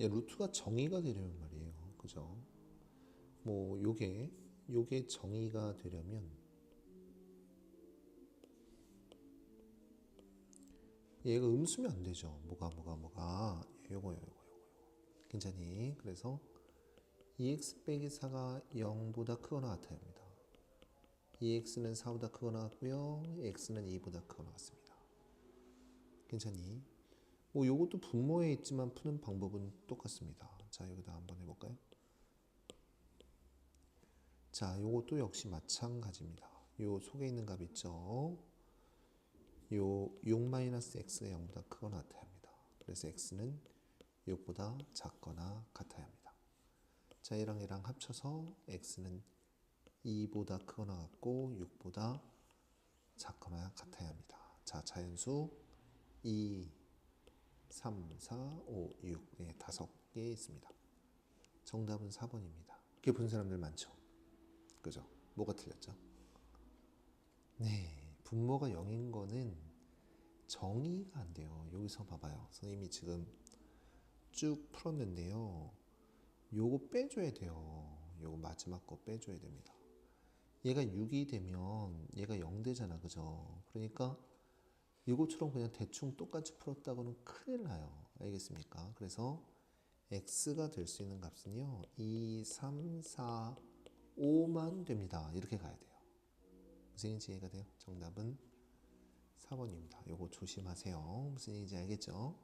예, 루트가 정의가 되려면 말이에요. 그죠? 뭐 요게 요게 정의가 되려면 얘가 음수면 안 되죠. 뭐가 뭐가 뭐가 예, 요거 요거 요거. 괜찮니? 그래서 2x 빼기 4가 0보다 크거나 같아야 합니다. 2x는 4보다 크거나 같고요. x는 2보다 크거나 같습니다. 괜찮니? 뭐 요것도 분모에 있지만 푸는 방법은 똑같습니다. 자, 여기다 한번 해볼까요? 자, 요것도 역시 마찬가지입니다. 요 속에 있는 값 있죠? 요 6-x가 0보다 크거나 같아야 합니다. 그래서 x는 6보다 작거나 같아야 합니다. 자, 얘랑 얘랑 합쳐서 x는 2보다 크거나 같고 6보다 작거나 같아야 합니다. 자, 자연수 2, 3, 4, 5, 6, 네, 다섯 개 있습니다. 정답은 4번입니다. 이렇게 본 사람들 많죠? 그죠? 뭐가 틀렸죠? 네, 분모가 0인 거는 정의가 안 돼요. 여기서 봐봐요. 선생님이 지금 쭉 풀었는데요. 요거 빼줘야 돼요. 요거 마지막 거 빼줘야 됩니다. 얘가 6이 되면 얘가 0 되잖아. 그죠? 그러니까 이것처럼 그냥 대충 똑같이 풀었다고는 큰일 나요. 알겠습니까? 그래서 x가 될 수 있는 값은요. 2, 3, 4, 5만 됩니다. 이렇게 가야 돼요. 무슨 얘기인지 이해가 돼요? 정답은 4번입니다. 요거 조심하세요. 무슨 얘기인지 알겠죠?